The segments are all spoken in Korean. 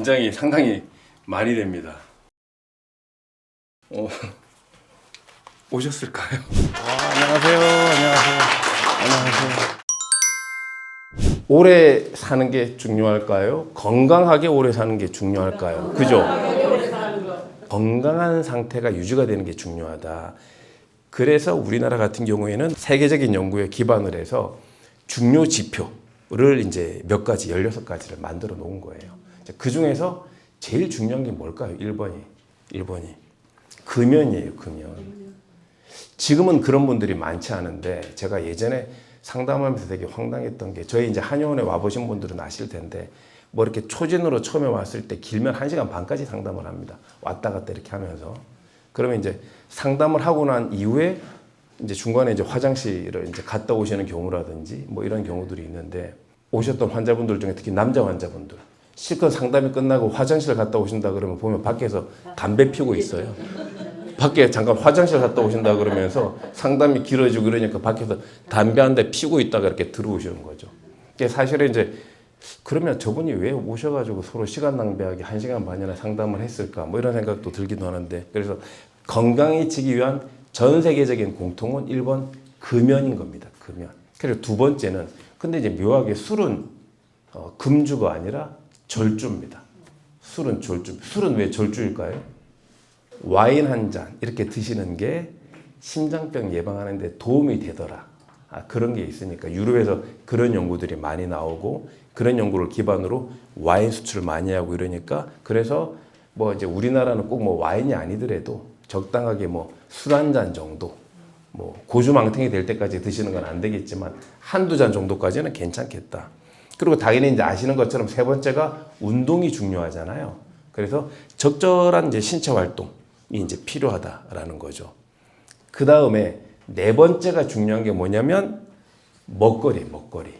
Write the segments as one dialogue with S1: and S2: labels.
S1: 긴장이 상당히 많이 됩니다. 어, 오셨을까요? 아, 안녕하세요. 안녕하세요. 안녕하세요. 오래 사는 게 중요할까요? 건강하게 오래 사는 게 중요할까요? 그죠? 건강한 상태가 유지가 되는 게 중요하다. 그래서 우리나라 같은 경우에는 세계적인 연구에 기반을 해서 중요 지표를 이제 몇 가지, 16가지를 만들어 놓은 거예요. 그 중에서 제일 중요한 게 뭘까요? 1번이. 1번이. 금연이에요, 금연. 지금은 그런 분들이 많지 않은데 제가 예전에 상담하면서 되게 황당했던 게 저희 이제 한의원에 와보신 분들은 아실 텐데 뭐 이렇게 초진으로 처음에 왔을 때 길면 1시간 반까지 상담을 합니다. 왔다 갔다 이렇게 하면서. 그러면 이제 상담을 하고 난 이후에 이제 중간에 이제 화장실을 이제 갔다 오시는 경우라든지 뭐 이런 경우들이 있는데 오셨던 환자분들 중에 특히 남자 환자분들 실컷 상담이 끝나고 화장실 갔다 오신다 그러면 보면 밖에서 담배 피우고 있어요. 밖에 잠깐 화장실 갔다 오신다 그러면서 상담이 길어지고 그러니까 밖에서 담배 한 대 피우고 있다가 이렇게 들어오시는 거죠. 사실은 이제 그러면 저분이 왜 오셔가지고 서로 시간 낭비하게 한 시간 반이나 상담을 했을까 뭐 이런 생각도 들기도 하는데 그래서 건강해지기 위한 전 세계적인 공통은 1번 금연인 겁니다. 금연. 그리고 두 번째는 근데 이제 묘하게 술은 어, 금주가 아니라 절주입니다. 술은 절주. 술은 왜 절주일까요? 와인 한 잔 이렇게 드시는 게 심장병 예방하는데 도움이 되더라. 아, 그런 게 있으니까 유럽에서 그런 연구들이 많이 나오고 그런 연구를 기반으로 와인 수출을 많이 하고 이러니까 그래서 뭐 이제 우리나라는 꼭 뭐 와인이 아니더라도 적당하게 뭐 술 한 잔 정도 뭐 고주망탱이 될 때까지 드시는 건 안 되겠지만 한두 잔 정도까지는 괜찮겠다. 그리고 당연히 이제 아시는 것처럼 세 번째가 운동이 중요하잖아요. 그래서 적절한 이제 신체 활동이 이제 필요하다라는 거죠. 그 다음에 네 번째가 중요한 게 뭐냐면 먹거리, 먹거리.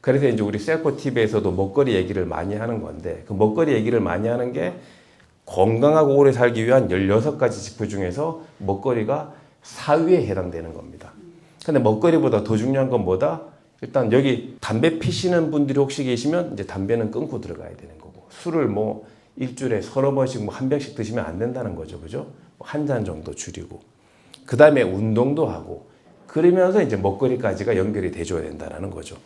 S1: 그래서 이제 우리 셀코 TV에서도 먹거리 얘기를 많이 하는 건데 그 먹거리 얘기를 많이 하는 게 건강하고 오래 살기 위한 16가지 지표 중에서 먹거리가 4위에 해당되는 겁니다. 근데 먹거리보다 더 중요한 건 뭐다? 일단 여기 담배 피시는 분들이 혹시 계시면 이제 담배는 끊고 들어가야 되는 거고 술을 뭐 일주일에 서너 번씩 뭐 한 병씩 드시면 안 된다는 거죠. 그죠? 뭐한잔 정도 줄이고. 그 다음에 운동도 하고. 그러면서 이제 먹거리까지가 연결이 돼줘야 된다는 거죠.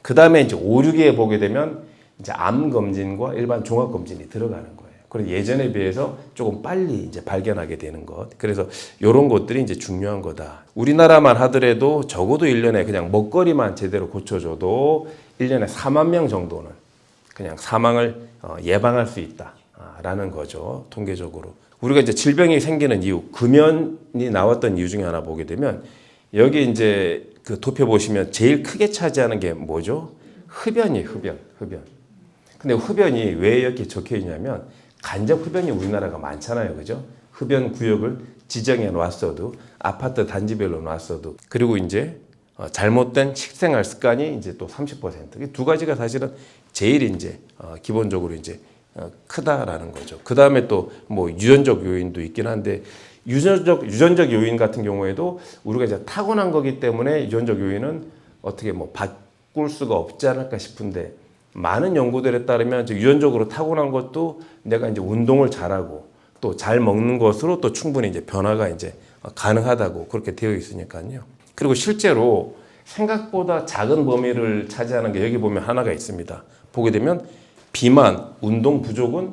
S1: 그 다음에 이제 5, 6위에 보게 되면 이제 암 검진과 일반 종합 검진이 들어가는 거예요. 그래서 예전에 비해서 조금 빨리 이제 발견하게 되는 것. 그래서 이런 것들이 이제 중요한 거다. 우리나라만 하더라도 적어도 1년에 그냥 먹거리만 제대로 고쳐줘도 1년에 4만 명 정도는 그냥 사망을 어, 예방할 수 있다라는 거죠. 통계적으로. 우리가 이제 질병이 생기는 이유, 금연이 나왔던 이유 중에 하나 보게 되면 여기 이제 그 도표 보시면 제일 크게 차지하는 게 뭐죠? 흡연이에요, 흡연, 흡연. 근데 흡연이 왜 이렇게 적혀 있냐면 간접 흡연이 우리나라가 많잖아요. 그죠? 흡연 구역을 지정해 놨어도 아파트 단지별로 놨어도 그리고 이제 어, 잘못된 식생활 습관이 이제 또 30%. 두 가지가 사실은 제일 이제 어, 기본적으로 이제 어, 크다라는 거죠. 그 다음에 또 뭐 유전적 요인도 있긴 한데 유전적 유전적 요인 같은 경우에도 우리가 이제 타고난 거기 때문에 유전적 요인은 어떻게 뭐 바꿀 수가 없지 않을까 싶은데 많은 연구들에 따르면 유전적으로 타고난 것도 내가 이제 운동을 잘하고 또 잘 먹는 것으로 또 충분히 이제 변화가 이제 가능하다고 그렇게 되어 있으니까요. 그리고 실제로 생각보다 작은 범위를 차지하는 게 여기 보면 하나가 있습니다. 보게 되면 비만, 운동 부족은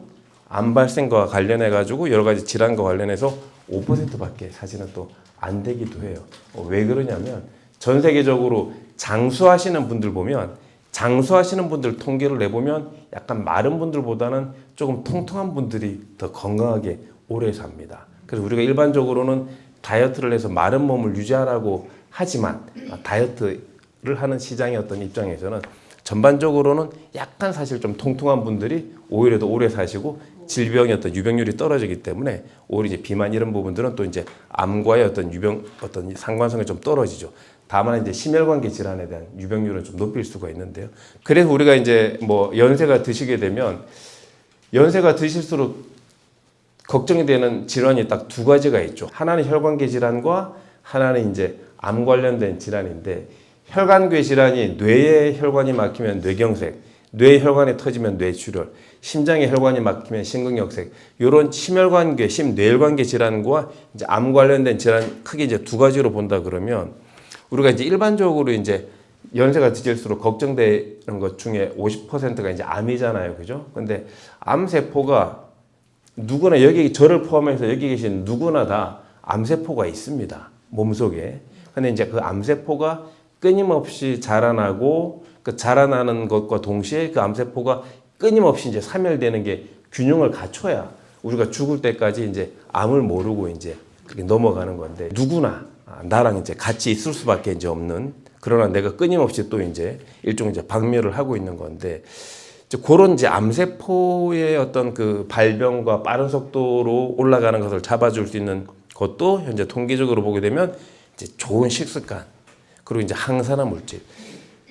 S1: 암 발생과 관련해 가지고 여러 가지 질환과 관련해서 5%밖에 사실은 또 안 되기도 해요. 어, 왜 그러냐면 전 세계적으로 장수하시는 분들 보면 장수하시는 분들 통계를 내보면 약간 마른 분들보다는 조금 통통한 분들이 더 건강하게 오래 삽니다. 그래서 우리가 일반적으로는 다이어트를 해서 마른 몸을 유지하라고 하지만 다이어트를 하는 시장의 어떤 입장에서는 전반적으로는 약간 사실 좀 통통한 분들이 오히려 더 오래 사시고 질병의 어떤 유병률이 떨어지기 때문에 오히려 이제 비만 이런 부분들은 또 이제 암과의 어떤 유병 어떤 상관성이 좀 떨어지죠. 다만 이제 심혈관계 질환에 대한 유병률은 좀 높일 수가 있는데요. 그래서 우리가 이제 뭐 연세가 드시게 되면 연세가 드실수록 걱정이 되는 질환이 딱 두 가지가 있죠. 하나는 혈관계 질환과 하나는 이제 암 관련된 질환인데 혈관계 질환이 뇌에 혈관이 막히면 뇌경색, 뇌 혈관이 터지면 뇌출혈, 심장에 혈관이 막히면 심근경색, 이런 심혈관계, 심뇌혈관계 질환과 이제 암 관련된 질환 크게 이제 두 가지로 본다 그러면 우리가 이제 일반적으로 이제 연세가 드실수록 걱정되는 것 중에 50%가 이제 암이잖아요, 그죠? 근데 암 세포가 누구나 여기 저를 포함해서 여기 계신 누구나 다 암세포가 있습니다. 몸속에. 근데 이제 그 암세포가 끊임없이 자라나고 그 자라나는 것과 동시에 그 암세포가 끊임없이 이제 사멸되는 게 균형을 갖춰야 우리가 죽을 때까지 이제 암을 모르고 이제 그렇게 넘어가는 건데 누구나 아, 나랑 이제 같이 있을 수밖에 이제 없는 그러나 내가 끊임없이 또 이제 일종 이제 박멸을 하고 있는 건데 이제 그런 이제 암세포의 어떤 그 발병과 빠른 속도로 올라가는 것을 잡아줄 수 있는 것도 현재 통계적으로 보게 되면 이제 좋은 식습관 그리고 이제 항산화 물질.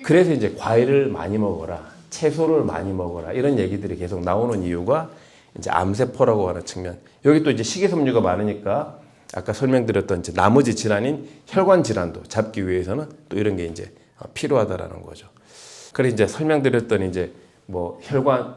S1: 그래서 이제 과일을 많이 먹어라 채소를 많이 먹어라 이런 얘기들이 계속 나오는 이유가 이제 암세포라고 하는 측면 여기 또 이제 식이섬유가 많으니까 아까 설명드렸던 이제 나머지 질환인 혈관 질환도 잡기 위해서는 또 이런 게 이제 필요하다라는 거죠. 그래 이제 설명드렸던 이제 뭐 혈관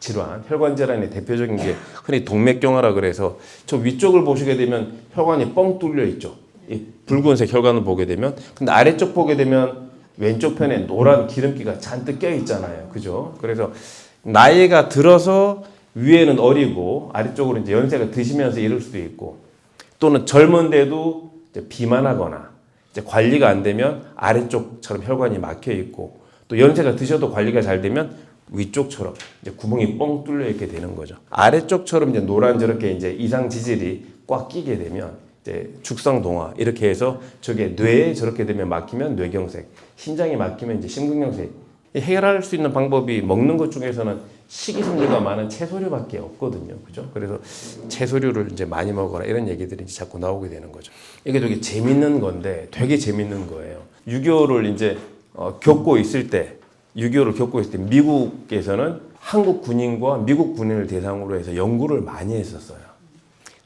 S1: 질환, 혈관 질환의 대표적인 게 흔히 동맥경화라 그래서 저 위쪽을 보시게 되면 혈관이 뻥 뚫려 있죠. 이 붉은색 혈관을 보게 되면 근데 아래쪽 보게 되면 왼쪽 편에 노란 기름기가 잔뜩 껴 있잖아요. 그죠? 그래서 나이가 들어서 위에는 어리고 아래쪽으로 이제 연세가 드시면서 이럴 수도 있고 또는 젊은데도 비만하거나 이제 관리가 안 되면 아래쪽처럼 혈관이 막혀 있고 또 연세가 드셔도 관리가 잘 되면 위쪽처럼 이제 구멍이 뻥 뚫려 있게 되는 거죠. 아래쪽처럼 이제 노란 저렇게 이제 이상 지질이 꽉 끼게 되면 죽상동화 이렇게 해서 저게 뇌에 저렇게 되면 막히면 뇌경색, 심장이 막히면 이제 심근경색. 이 해결할 수 있는 방법이 먹는 것 중에서는 식이섬유가 많은 채소류밖에 없거든요. 그죠? 그래서 채소류를 이제 많이 먹어라 이런 얘기들이 이제 자꾸 나오게 되는 거죠. 이게 되게 재밌는 건데 되게 재밌는 거예요. 6.25를 이제 어, 겪고 있을 때 6.25를 겪고 있을 때 미국에서는 한국 군인과 미국 군인을 대상으로 해서 연구를 많이 했었어요.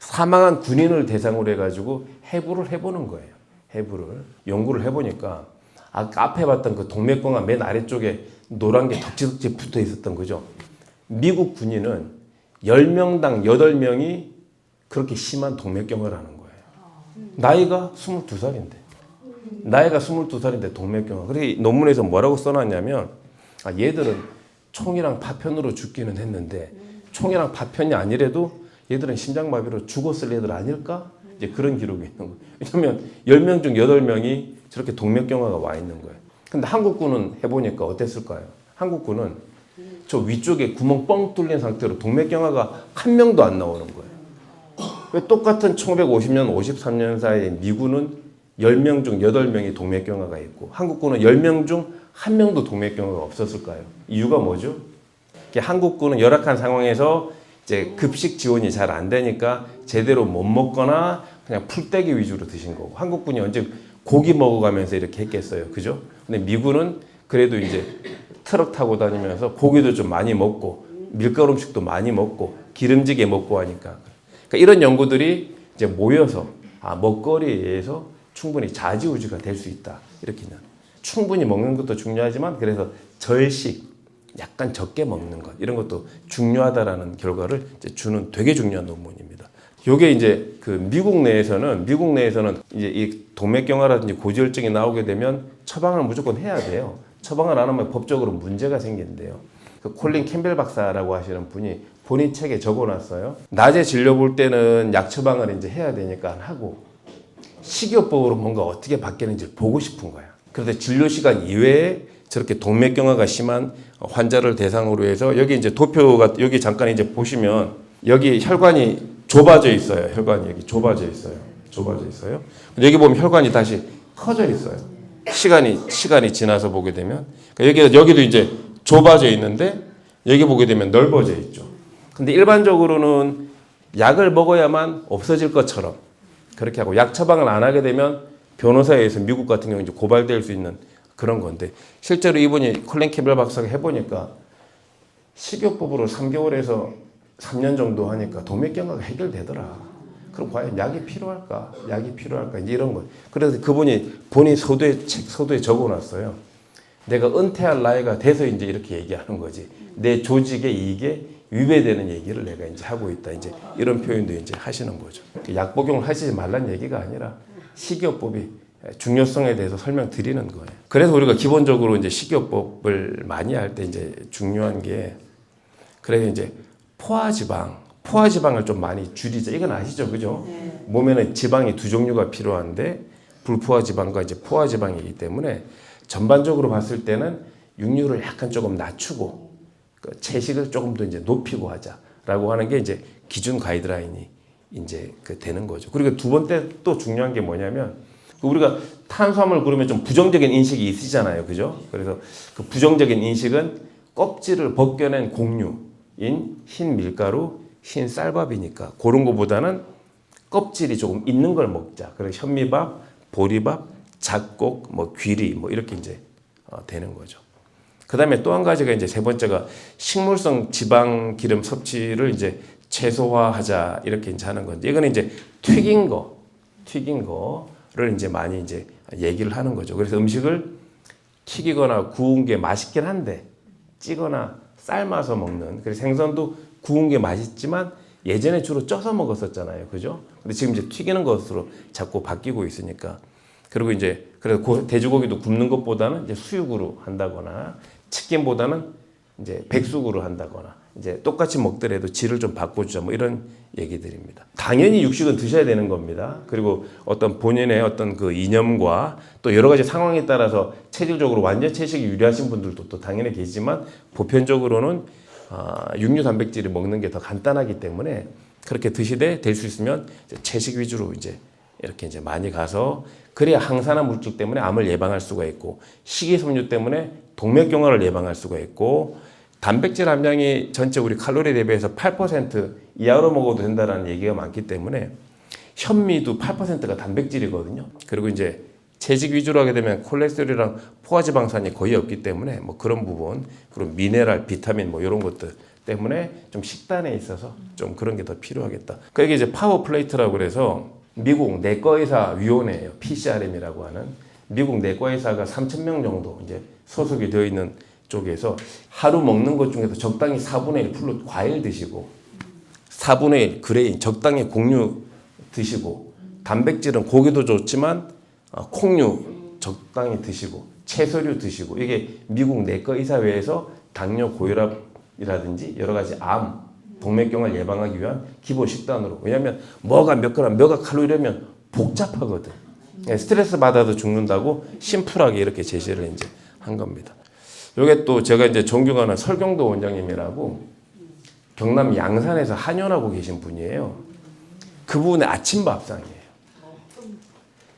S1: 사망한 군인을 대상으로 해가지고 해부를 해보는 거예요. 해부를 연구를 해보니까 아까 앞에 봤던 그 동맥경화 맨 아래쪽에 노란 게 덕지덕지 붙어 있었던 거죠. 미국 군인은 10명당 8명이 그렇게 심한 동맥경화를 하는 거예요. 나이가 22살인데. 나이가 22살인데 동맥경화. 그래서 논문에서 뭐라고 써놨냐면 아, 얘들은 총이랑 파편으로 죽기는 했는데 총이랑 파편이 아니래도 얘들은 심장마비로 죽었을 애들 아닐까? 이제 그런 기록이 있는 거예요. 왜냐면 10명 중 8명이 저렇게 동맥경화가 와 있는 거예요. 근데 한국군은 해보니까 어땠을까요? 한국군은 저 위쪽에 구멍 뻥 뚫린 상태로 동맥경화가 한 명도 안 나오는 거예요. 왜 똑같은 1950년, 53년사에 미군은 10명 중 8명이 동맥경화가 있고 한국군은 10명 중 한 명도 동맥경화가 없었을까요? 이유가 뭐죠? 한국군은 열악한 상황에서 이제 급식 지원이 잘 안 되니까 제대로 못 먹거나 그냥 풀떼기 위주로 드신 거고. 한국군이 언제 고기 먹어가면서 이렇게 했겠어요, 그죠? 근데 미군은 그래도 이제 트럭 타고 다니면서 고기도 좀 많이 먹고 밀가루 음식도 많이 먹고 기름지게 먹고 하니까. 그러니까 이런 연구들이 이제 모여서 아 먹거리에 의해서 충분히 좌지우지가 될 수 있다. 이렇게 는. 충분히 먹는 것도 중요하지만 그래서 절식 약간 적게 먹는 것 이런 것도 중요하다라는 결과를 주는 되게 중요한 논문입니다. 요게 이제 그 미국 내에서는 미국 내에서는 이제 이 동맥경화라든지 고지혈증이 나오게 되면 처방을 무조건 해야 돼요. 처방을 안 하면 법적으로 문제가 생긴대요. 그 콜린 캠벨 박사라고 하시는 분이 본인 책에 적어놨어요. 낮에 진료 볼 때는 약 처방을 이제 해야 되니까 하고 식이요법으로 뭔가 어떻게 바뀌는지 보고 싶은 거야. 그런데 진료 시간 이외에 저렇게 동맥경화가 심한 환자를 대상으로 해서 여기 이제 도표가 여기 잠깐 이제 보시면 여기 혈관이 좁아져 있어요. 혈관이 여기 좁아져 있어요. 좁아져 있어요. 여기 보면 혈관이 다시 커져 있어요. 시간이 시간이 지나서 보게 되면 그러니까 여기 여기도 이제 좁아져 있는데 여기 보게 되면 넓어져 있죠. 근데 일반적으로는 약을 먹어야만 없어질 것처럼 그렇게 하고 약 처방을 안 하게 되면 변호사에 의해서 미국 같은 경우 이제 고발될 수 있는 그런 건데 실제로 이분이 콜린 캠벨 박사가 해보니까 식이요법으로 3개월에서 3년 정도 하니까 동맥경화가 해결되더라. 그럼 과연 약이 필요할까? 약이 필요할까? 이런 거. 그래서 그분이 본인 서두에 책 서두에 적어놨어요. 내가 은퇴할 나이가 돼서 이제 이렇게 얘기하는 거지. 내 조직의 이익에 위배되는 얘기를 내가 이제 하고 있다. 이제 이런 표현도 이제 하시는 거죠. 그약 복용을 하시지 말란 얘기가 아니라 식이요법이 중요성에 대해서 설명드리는 거예요. 그래서 우리가 기본적으로 이제 식이요법을 많이 할 때 이제 중요한 게 그래서 이제 포화지방, 포화지방을 좀 많이 줄이자. 이건 아시죠, 그죠? 몸에는 지방이 두 종류가 필요한데 불포화지방과 이제 포화지방이기 때문에 전반적으로 봤을 때는 육류를 약간 조금 낮추고 그 채식을 조금 더 이제 높이고 하자라고 하는 게 이제 기준 가이드라인이 이제 그 되는 거죠. 그리고 두 번째 또 중요한 게 뭐냐면 그 우리가 탄수화물 그러면 좀 부정적인 인식이 있으잖아요, 그죠? 그래서 그 부정적인 인식은 껍질을 벗겨낸 곡류인 흰 밀가루, 흰 쌀밥이니까 그런 거보다는 껍질이 조금 있는 걸 먹자. 그래서 현미밥, 보리밥, 잡곡, 뭐 귀리 뭐 이렇게 이제 어, 되는 거죠. 그다음에 또 한 가지가 이제 세 번째가 식물성 지방 기름 섭취를 이제 최소화하자 이렇게 이제 하는 건데 이거는 이제 튀긴 거, 튀긴 거 를 이제 많이 이제 얘기를 하는 거죠. 그래서 음식을 튀기거나 구운 게 맛있긴 한데 찌거나 삶아서 먹는 그래서 생선도 구운 게 맛있지만 예전에 주로 쪄서 먹었었잖아요. 그죠? 근데 지금 이제 튀기는 것으로 자꾸 바뀌고 있으니까 그리고 이제 그래서 고- 돼지고기도 굽는 것보다는 이제 수육으로 한다거나 치킨보다는 이제 백숙으로 한다거나 이제 똑같이 먹더라도 질을 좀 바꿔주자 뭐 이런 얘기들입니다. 당연히 육식은 드셔야 되는 겁니다. 그리고 어떤 본인의 어떤 그 이념과 또 여러 가지 상황에 따라서 체질적으로 완전 채식이 유리하신 분들도 또 당연히 계시지만 보편적으로는 아, 육류 단백질을 먹는 게 더 간단하기 때문에 그렇게 드시되 될 수 있으면 채식 위주로 이제 이렇게 이제 많이 가서 그래야 항산화 물질 때문에 암을 예방할 수가 있고 식이섬유 때문에 동맥경화를 예방할 수가 있고 단백질 함량이 전체 우리 칼로리 대비해서 8% 이하로 먹어도 된다라는 얘기가 많기 때문에 현미도 8%가 단백질이거든요. 그리고 이제 채식 위주로 하게 되면 콜레스테롤이랑 포화지방산이 거의 없기 때문에 뭐 그런 부분 그리고 미네랄, 비타민 뭐 이런 것들 때문에 좀 식단에 있어서 좀 그런 게 더 필요하겠다. 그게 이제 파워 플레이트라고 그래서 미국 내과의사 위원회예요. PCRM이라고 하는 미국 내과의사가 3천 명 정도 이제 소속이 되어 있는 쪽에서 하루 먹는 것 중에서 적당히 4분의 1 풀로 과일 드시고 4분의 1 그레인 적당히 곡류 드시고 단백질은 고기도 좋지만 어, 콩류 적당히 드시고 채소류 드시고 이게 미국 내과 의사회에서 당뇨 고혈압이라든지 여러 가지 암 동맥경화를 예방하기 위한 기본 식단으로 왜냐하면 뭐가 몇 그램 뭐가 칼로리라면 복잡하거든 예, 스트레스 받아도 죽는다고 심플하게 이렇게 제시를 이제 한 겁니다. 요게 또 제가 이제 존경하는 설경도 원장님이라고 경남 양산에서 한연하고 계신 분이에요. 그분의 아침 밥상이에요.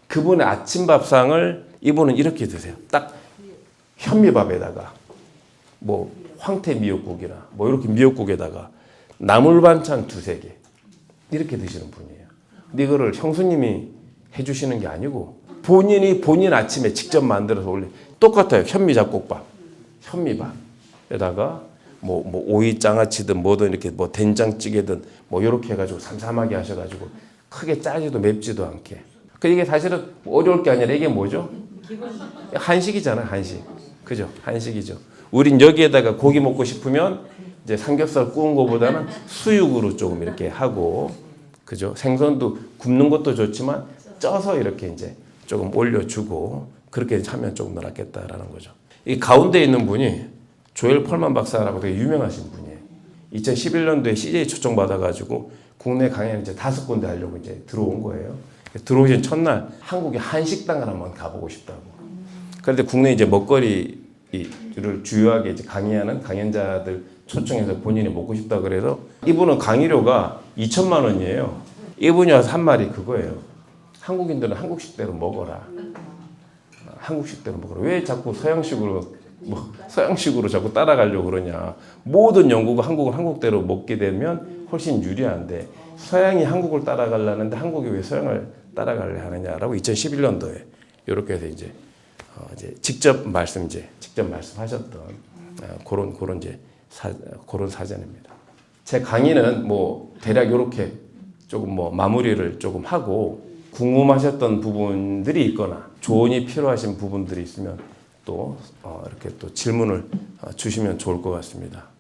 S1: 그분의 아침 밥상을 이분은 이렇게 드세요. 딱 현미밥에다가 뭐 황태 미역국이나 뭐 이렇게 미역국에다가 나물 반찬 두세 개 이렇게 드시는 분이에요. 근데 이거를 형수님이 해주시는 게 아니고 본인이 본인 아침에 직접 만들어서 올려 똑같아요. 현미 잡곡밥, 현미밥에다가 뭐, 뭐 오이 장아찌든 뭐든 이렇게 뭐 된장찌개든 뭐 이렇게 해가지고 삼삼하게 하셔가지고 크게 짜지도 맵지도 않게. 그 이게 사실은 어려울 게 아니라 이게 뭐죠? 한식이잖아요, 한식. 그죠? 한식이죠. 우린 여기에다가 고기 먹고 싶으면 이제 삼겹살 구운 거보다는 수육으로 조금 이렇게 하고, 그죠? 생선도 굽는 것도 좋지만 쪄서 이렇게 이제 조금 올려주고 그렇게 하면 조금 더 낫겠다라는 거죠. 이 가운데 있는 분이 조엘 펄만 박사라고 되게 유명하신 분이에요. 2011년도에 CJ 초청 받아가지고 국내 강연 이제 다섯 군데 하려고 이제 들어온 거예요. 들어오신 첫날 한국의 한식당을 한번 가보고 싶다고. 그런데 국내 이제 먹거리를 주요하게 이제 강의하는 강연자들 초청해서 본인이 먹고 싶다 그래서 이분은 강의료가 2천만 원이에요. 이분이 와서 한 말이 그거예요. 한국인들은 한국식대로 먹어라. 한국식대로 먹어라. 왜 자꾸 서양식으로 뭐 서양식으로 자꾸 따라가려고 그러냐. 모든 영국은 한국을 한국대로 먹게 되면 훨씬 유리한데 서양이 한국을 따라가려는데 한국이 왜 서양을 따라가려 하느냐라고 2011년도에 이렇게 해서 이제 어 이제 직접 말씀 이제 직접 말씀하셨던 어 그런 그런 이제 사, 그런 사전입니다. 제 강의는 뭐 대략 이렇게 조금 뭐 마무리를 조금 하고 궁금하셨던 부분들이 있거나 조언이 필요하신 부분들이 있으면 또 어, 이렇게 또 질문을 어, 주시면 좋을 것 같습니다.